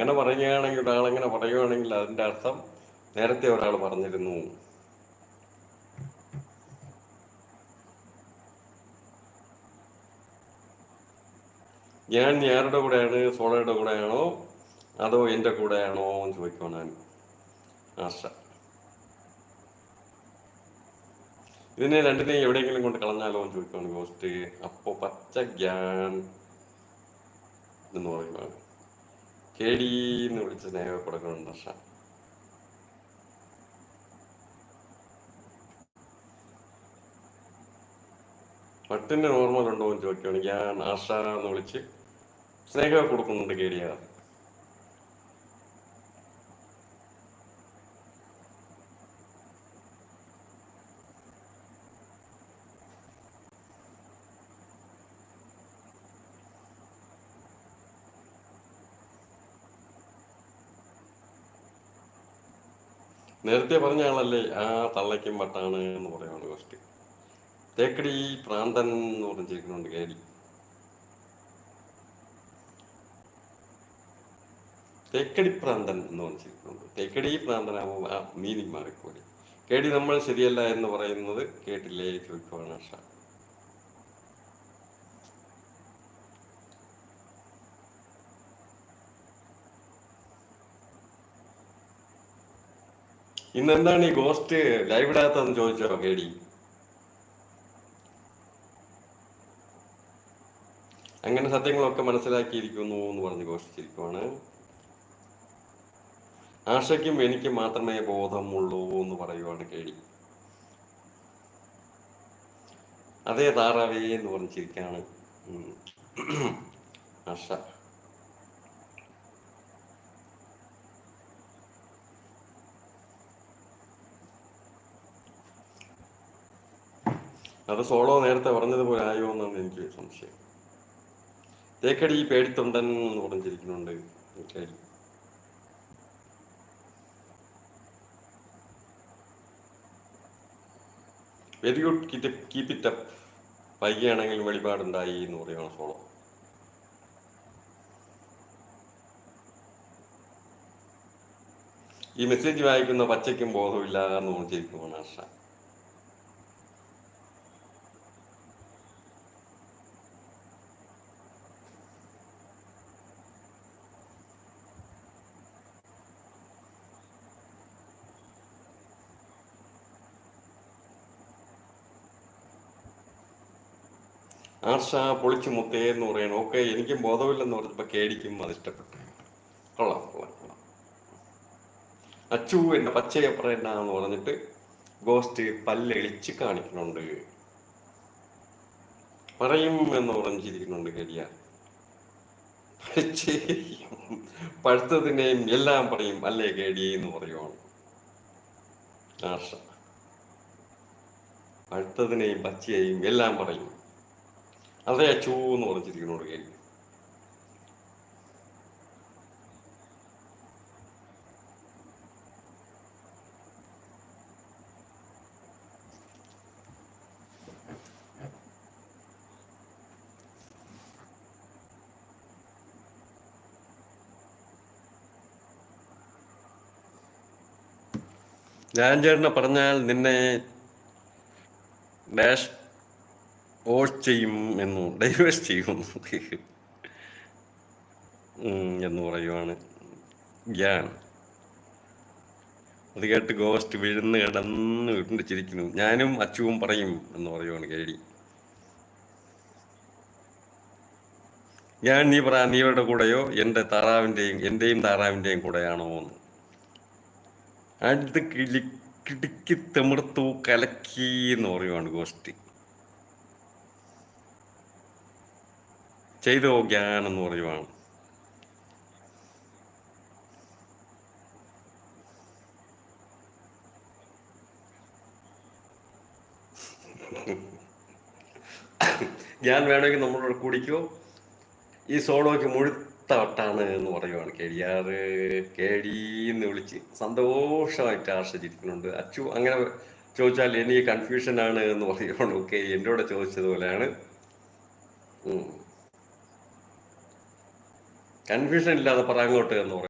അങ്ങനെ പറയുകയാണെങ്കിൽ ഒരാളങ്ങനെ പറയുകയാണെങ്കിൽ അതിന്റെ അർത്ഥം നേരത്തെ ഒരാൾ പറഞ്ഞിരുന്നു. ഞാൻ ആരുടെ കൂടെയാണ് സോളയുടെ കൂടെയാണോ അതോ എന്റെ കൂടെയാണോ എന്ന് ചോദിക്കുവാണ് ആശ. ഇതിനെ രണ്ടിനെയും എവിടെയെങ്കിലും കൊണ്ട് കളഞ്ഞാലോ എന്ന് ചോദിക്കുവാണ് ഗോസ്റ്റ് അപ്പോ പച്ച ഗ്യാൻ എന്ന് കേടി എന്ന് വിളിച്ച് സ്നേഹപ്പെടുക്കുന്നുണ്ട് ഷാ പട്ടിന്റെ നോർമൽ എന്ന് ചോദിക്കുകയാണ് ഞാൻ ആഷ എന്ന് വിളിച്ച് സ്നേഹ കൊടുക്കുന്നുണ്ട് കേടിയാർ നേരത്തെ പറഞ്ഞ ആളല്ലേ ആ തള്ളയ്ക്കും വട്ടാണ് എന്ന് പറയുവാണ് ഫസ്റ്റ് തേക്കടി പ്രാന്തൻ എന്ന് പറഞ്ഞിരിക്കുന്നുണ്ട് കേടി. തേക്കടി പ്രാന്തൻ എന്ന് പറഞ്ഞിരിക്കുന്നുണ്ട് തേക്കടി പ്രാന്തനാകുമ്പോൾ ആ മീനിങ് മാറിക്കൂടി കേടി നമ്മൾ ശരിയല്ല എന്ന് പറയുന്നത് കേട്ടില്ലേ ചോദിക്കുവാണ് ആഷ ഇന്ന് എന്താണ് ഈ ഗോസ്റ്റ് ലൈവ് ഇടാത്തതെന്ന് ചോദിച്ചോ കേടി? അങ്ങനെ സത്യങ്ങളൊക്കെ മനസ്സിലാക്കിയിരിക്കുന്നു എന്ന് പറഞ്ഞ് ഘോഷിച്ചിരിക്കുവാണ്. ആശയ്ക്കും എനിക്ക് മാത്രമേ ബോധമുള്ളൂ എന്ന് പറയുവാണ് കേടി. അതേ താറാവേ എന്ന് പറഞ്ഞിരിക്കാണ് ആശ. അത് സോളോ നേരത്തെ പറഞ്ഞതുപോലെ ആയോ എന്നാണ് എനിക്ക് സംശയം. തേക്കടി പേടിത്തൊണ്ടൻ എന്ന് പറഞ്ഞിരിക്കുന്നുണ്ട് Thekkady. Very good keep it up വൈകിയാണെങ്കിലും വെളിപാടുണ്ടായി എന്ന് പറയുകയാണ് സോളോ. ഈ മെസ്സേജ് വായിക്കുന്ന പച്ചയ്ക്കും ബോധമില്ല എന്ന് പറഞ്ഞിരിക്കുവാണ് ആശ ആർഷ പൊളിച്ചു മുത്തേ എന്ന് പറയണം. ഓക്കെ എനിക്കും ബോധമില്ലെന്ന് പറഞ്ഞപ്പോ കേടിക്കും അത് ഇഷ്ടപ്പെട്ടു. കൊള്ളാം കൊള്ളാം കൊള്ളാം. അച്ചു എന്ന് പറഞ്ഞിട്ട് ഗോസ്റ്റ് പല്ലെളിച്ച് കാണിക്കുന്നുണ്ട്. പറയും എന്ന് പറഞ്ഞിരിക്കുന്നുണ്ട് കരിയ പഴുത്തതിനെയും എല്ലാം പറയും അല്ലേ കേടി? എന്ന് പറയുവാണ് ആർഷ. പഴുത്തതിനെയും പച്ചയെയും എല്ലാം പറയും. അതെ അച്ചു എന്ന് പറഞ്ഞിരിക്കുന്നോട് കേൾവി ഞാൻ ചേട്ടനെ പറഞ്ഞാൽ നിന്നെ ഡാഷ് ഓട്ട് ചെയ്യും എന്നു ഡൈവേഴ്സ് ചെയ്യും. എന്ന് പറയുവാണ്. ഗ്യാൻ. അത് കേട്ട് ഗോസ്റ്റ് വിഴുന്ന് കിടന്ന് വീട്ടിന്റെ ചിരിക്കുന്നു ഞാനും അച്ചുവും പറയും എന്ന് പറയുവാണ് കേടി. ഞാൻ നീ പറ നീയുടെ കൂടെയോ? എന്റെ താറാവിന്റെയും എന്റെയും താറാവിന്റെയും കൂടെയാണോ എന്ന്. അടുത്ത് കിളി കിടുക്കി തിമിർത്തു കലക്കി എന്ന് പറയുവാണ് ഗോസ്റ്റ് ചെയ്തോ എന്ന് പറയുവാണ് ഞാൻ വേണമെങ്കിൽ നമ്മളോട് കുടിക്കോ. ഈ സോളോയ്ക്ക് മുഴുത്ത വട്ടാണ് എന്ന് പറയുവാണ് കേടിയാറ് കേടീന്ന് വിളിച്ച് സന്തോഷമായിട്ട് ആശ്രയിച്ചിരിക്കുന്നുണ്ട്. അച്ചു അങ്ങനെ ചോദിച്ചാൽ എനിക്ക് കൺഫ്യൂഷൻ ആണ് എന്ന് പറയുവാണ്. ഓക്കെ എന്നോട് ചോദിച്ചതുപോലെയാണ് കൺഫ്യൂഷൻ ഇല്ലാതെ പറ അങ്ങോട്ട് എന്ന് പറയും.